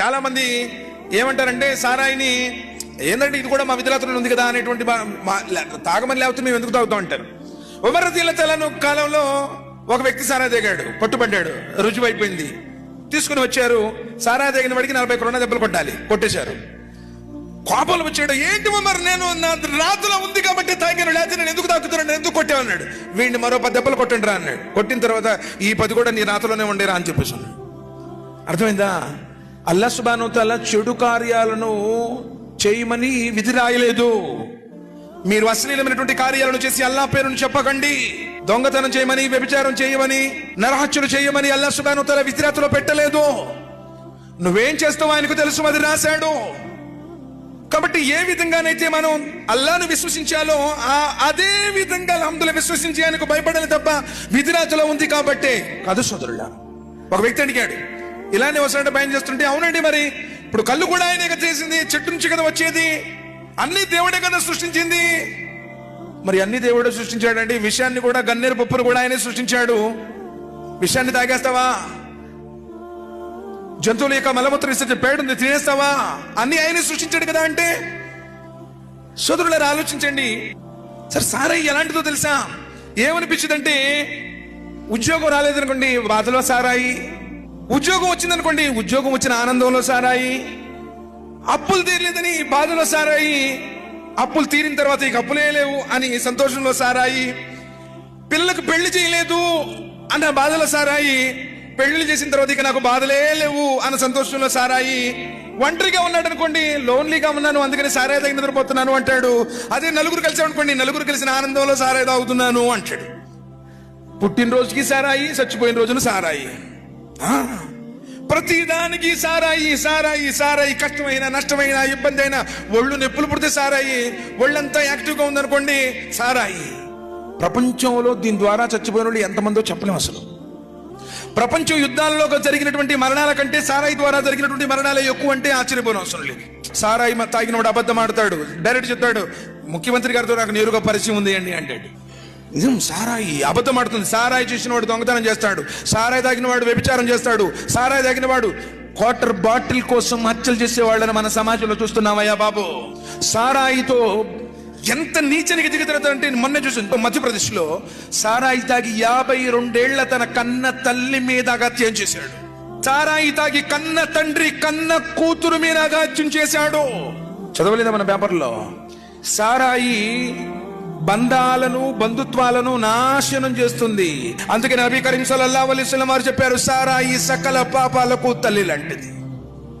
చాలా మంది ఏమంటారంటే సారాయిని ఏంటంటే ఇది కూడా మా విద్యార్థులు ఉంది కదా అనేటువంటి మా- తాగమని లేకపోతే మేము ఎందుకు తాగుతాం అంటారు. ఉమర్ తెలను కాలంలో ఒక వ్యక్తి సారా దిగాడు పట్టుబడ్డాడు రుజువు అయిపోయింది తీసుకుని వచ్చారు సారా దిగిన వాడికి నలభై కొరణ దెబ్బలు కొట్టాలి కొట్టేశారు. కోపలు వచ్చాడు ఏంటి మరి నేను నా రాతులో ఉంది కాబట్టి తాగాను లేకపోతే నేను ఎందుకు తాకుతున్నాను ఎందుకు కొట్టేవన్నాడు వీడిని మరో పది దెబ్బలు కొట్టండి రా అన్నాడు. కొట్టిన తర్వాత ఈ పది కూడా నీ రాత్రిలోనే ఉండేరా అని చెప్పేసి అర్థమైందా? అల్లా సుబాను తల చెడు కార్యాలను చేయమని విధి రాయలేదు. మీరు అశ్లీలమైనటువంటి కార్యాలను చేసి అల్లా పేరును చెప్పకండి. దొంగతనం చేయమని వ్యభిచారం చేయమని నరహత్యలు చేయమని అల్లా సుబాను తల విధిరాతలో పెట్టలేదు. నువ్వేం చేస్తావు ఆయనకు తెలుసు అది రాశాడు. కాబట్టి ఏ విధంగానైతే మనం అల్లాను విశ్వసించాలో ఆ అదే విధంగా అందులో విశ్వసించి ఆయనకు భయపడాలి తప్ప విధిరాతలో ఉంది కాబట్టే. కాదు సోదరుడా ఒక వ్యక్తి అడిగాడు ఇలానే వస్తాడంటే భయం చేస్తుంటే అవునండి మరి. ఇప్పుడు కళ్ళు కూడా ఆయనే కదా చేసింది చెట్టు నుంచి కదా వచ్చేది. అన్ని దేవుడే కదా సృష్టించింది. మరి అన్ని దేవుడే సృష్టించాడండి. విషయాన్ని కూడా గన్నేరు పప్పును కూడా ఆయనే సృష్టించాడు. విషయాన్ని తాగేస్తావా? జంతువుల యొక్క మలమూత్ర విసర్జన పేడుంది తినేస్తావా? అన్ని ఆయనే సృష్టించాడు కదా అంటే. సోదరులారు ఆలోచించండి. సరే సారాయి ఎలాంటిదో తెలుసా? ఏమనిపించిందంటే ఉద్యోగం రాలేదనుకోండి బాధలో సారాయి. ఉద్యోగం వచ్చిందనుకోండి ఉద్యోగం వచ్చిన ఆనందంలో సారాయి అప్పులు తీరలేదని బాధలో సారాయి అప్పులు తీరిన తర్వాత ఇక అప్పులే లేవు అని సంతోషంలో సారాయి పిల్లలకు పెళ్ళి చేయలేదు అన్న బాధలో సారాయి పెళ్ళి చేసిన తర్వాత ఇక నాకు బాధలే లేవు అన్న సంతోషంలో సారాయి ఒంటరిగా ఉన్నాడు అనుకోండి లోన్లీగా ఉన్నాను అందుకని సారాయి తగిన నిద్రపోతున్నాను అంటాడు. అదే నలుగురు కలిసి అనుకోండి నలుగురు కలిసిన ఆనందంలో సారాయి తాగుతున్నాను అంటాడు. పుట్టినరోజుకి సారాయి చచ్చిపోయిన రోజున సారాయి. ప్రతిదానికి సారాయి సారాయి సారాయి. కష్టమైన నష్టమైన ఇబ్బంది అయినా ఒళ్ళు నొప్పులు పుడితే సారాయి. ఒళ్ళంతా యాక్టివ్గా ఉందనుకోండి సారాయి. ప్రపంచంలో దీని ద్వారా చచ్చిపోయిన వాళ్ళు ఎంతమందో చెప్పలేం అసలు. ప్రపంచ యుద్ధాలలో జరిగినటువంటి మరణాల కంటే సారాయి ద్వారా జరిగినటువంటి మరణాలే ఎక్కువ అంటే ఆశ్చర్యపోయిన అవసరం లేదు. సారాయి మ- తాగినవాడు అబద్ధం ఆడతాడు డైరెక్ట్ చెప్తాడు ముఖ్యమంత్రి గారితో నాకు నేరుగా పరిచయం ఉంది అండి అంటాడు. నిజం సారాయి? అబద్ధం ఆడుతుంది. సారాయి చేసిన వాడు దొంగతనం చేస్తాడు. సారాయి తాగిన వాడు వ్యభిచారం చేస్తాడు. సారాయి తాగిన వాడు క్వార్టర్ బాటిల్ కోసం హత్యలు చేసేవాళ్ళని మన సమాజంలో చూస్తున్నామయ్యా బాబు. సారాయితో ఎంత నీచనికి దిగుతారంటే మొన్న చూసాను మధ్యప్రదేశ్లో సారాయి తాగి యాభై రెండేళ్ళ తన కన్న తల్లి మీద అగత్యం చేశాడు. సారాయి తాగి కన్న తండ్రి కన్న కూతురు మీద అగత్యం చేశాడు. చదవలేదా మన పేపర్లో? సారాయి బంధాలను బంధుత్వాలను నాశనం చేస్తుంది. అందుకే నబీ కరీం సల్లల్లాహు అలైహి వారు చెప్పారు సారాయి సకల పాపాలకు తల్లి లాంటిది.